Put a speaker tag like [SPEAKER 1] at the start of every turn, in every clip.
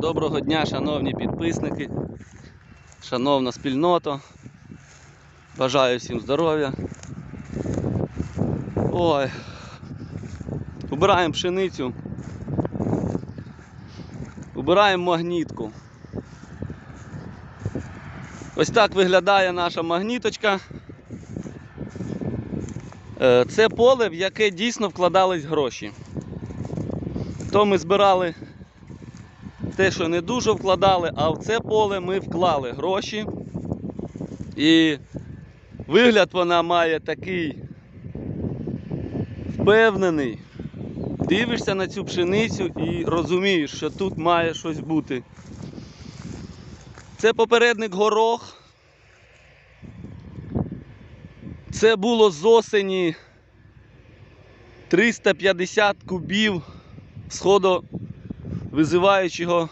[SPEAKER 1] Доброго дня, шановні підписники, шановна спільнота. Бажаю всім здоров'я. Ой. Убираємо пшеницю. Убираємо магнітку. Ось так виглядає наша магніточка. Е, Це поле, в яке дійсно вкладались гроші. То ми збирали те, що не дуже вкладали, а в це поле ми вклали гроші. І вигляд вона має такий впевнений. Дивишся на цю пшеницю і розумієш, що тут має щось бути. Це попередник горох. Це було з осені 350 кубів сходу визиваючого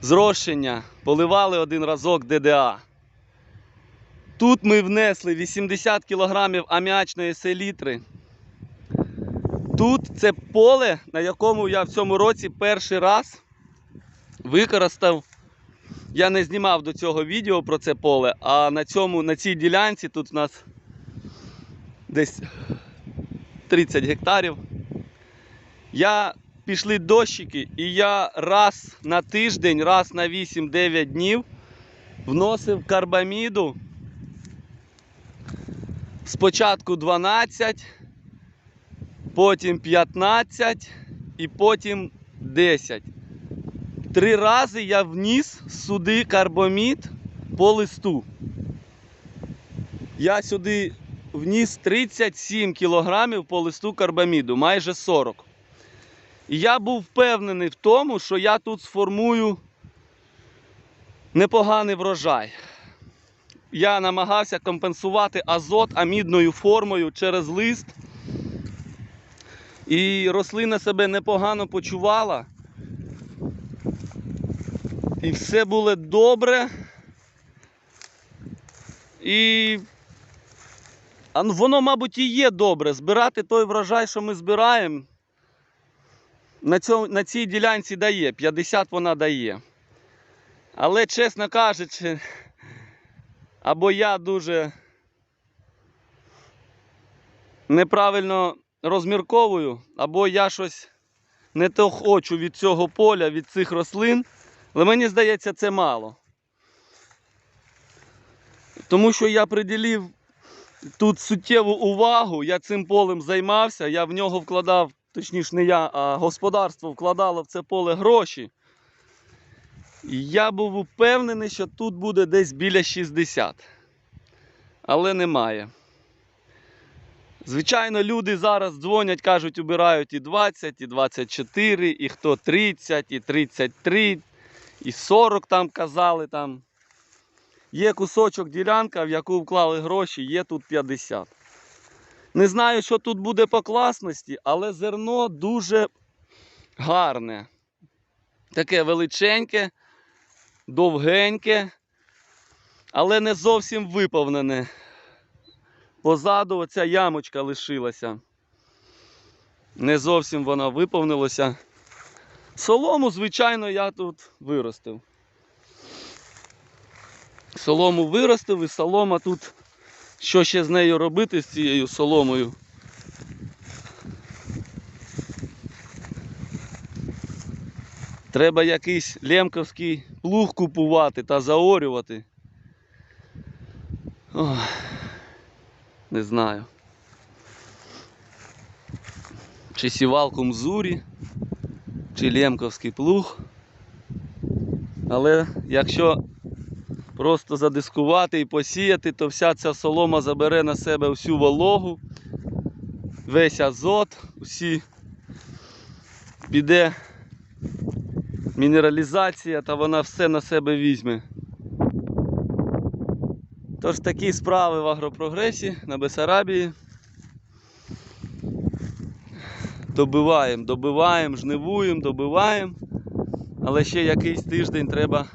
[SPEAKER 1] зрощення. Поливали один разок ДДА. Тут ми внесли 80 кг аміачної селітри. Тут це поле, на якому я в цьому році перший раз використав. Я не знімав до цього відео про це поле, а на, цьому, на цій ділянці тут у нас десь 30 гектарів. Я пішли дощики, і я раз на тиждень, раз на 8-9 днів вносив карбаміду. Спочатку 12, потім 15 і потім 10. Три рази я вніс сюди карбамід по листу. Я сюди вніс 37 кілограмів по листу карбаміду, майже 40. І я був впевнений в тому, що я тут сформую непоганий врожай. Я намагався компенсувати азот амідною формою через лист. І рослина себе непогано почувала. І все було добре. І воно, мабуть, і є добре. Збирати той врожай, що ми збираємо, на, цьому, на цій ділянці дає. 50 вона дає. Але, чесно кажучи, або я дуже неправильно розмірковую, або я щось не то хочу від цього поля, від цих рослин. Але мені здається, це мало. Тому що я приділив тут суттєву увагу, я цим полем займався, я в нього вкладав, точніше не я, а господарство вкладало в це поле гроші. І я був упевнений, що тут буде десь біля 60. Але немає. Звичайно, люди зараз дзвонять, кажуть, убирають і 20, і 24, і хто 30, і 33, і 40 там казали. там. Є кусочок ділянка, в яку вклали гроші, є тут 50. Не знаю, що тут буде по класності, але зерно дуже гарне. Таке величеньке, довгеньке, але не зовсім виповнене. Позаду оця ямочка лишилася. Не зовсім вона виповнилася. Солому, звичайно, я тут виростив. Солому виростив і солома тут. Що ще з нею робити з цією соломою? Треба якийсь лемковський плуг купувати та заорювати. Ох, не знаю. Чи сівалку мзурі, чи лемковський плуг. Але якщо просто задискувати і посіяти, то вся ця солома забере на себе всю вологу, весь азот, усі піде мінералізація, та вона все на себе візьме. Тож такі справи в агропрогресі на Бесарабії. Добиваємо, добиваємо, жнивуємо, добиваємо. Але ще якийсь тиждень треба,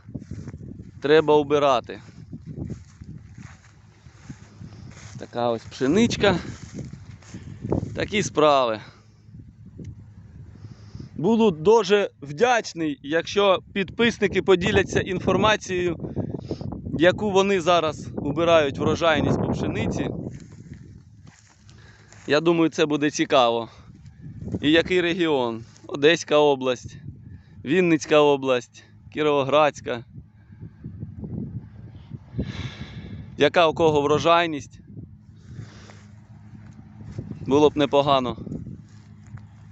[SPEAKER 1] треба убирати. Така ось пшеничка. Такі справи. Буду дуже вдячний, якщо підписники поділяться інформацією, яку вони зараз убирають врожайність по пшениці. Я думаю, це буде цікаво. І який регіон? Одеська область, Вінницька область, Кіровоградська. Яка у кого врожайність? Було б непогано.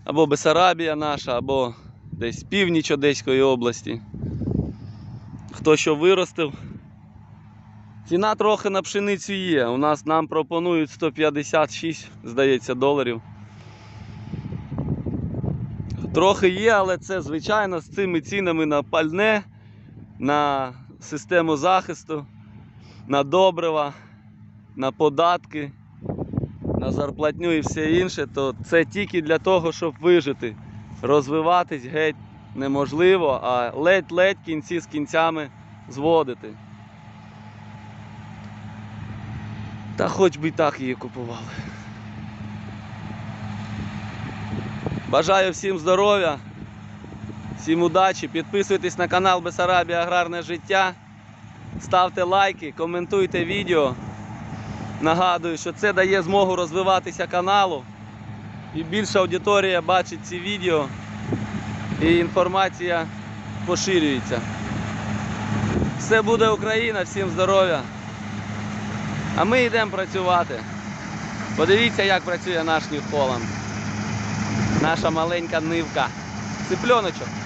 [SPEAKER 1] Або Бесарабія наша, або десь північ Одеської області. Хто що виростив. Ціна трохи на пшеницю є. У нас нам пропонують 156, здається, доларів. Трохи є, але це звичайно з цими цінами на пальне, на систему захисту, на добрива, на податки, на зарплатню і все інше, то це тільки для того, щоб вижити. Розвиватись геть неможливо, а ледь-ледь кінці з кінцями зводити. Та хоч би і так її купували. Бажаю всім здоров'я, всім удачі. Підписуйтесь на канал Бесарабія Аграрне життя. Ставте лайки, коментуйте відео. Нагадую, що це дає змогу розвиватися каналу. І більша аудиторія бачить ці відео. І інформація поширюється. Все буде Україна, всім здоров'я. А ми йдемо працювати. Подивіться, як працює наш Holland. Наша маленька нивка. Цыпленочок.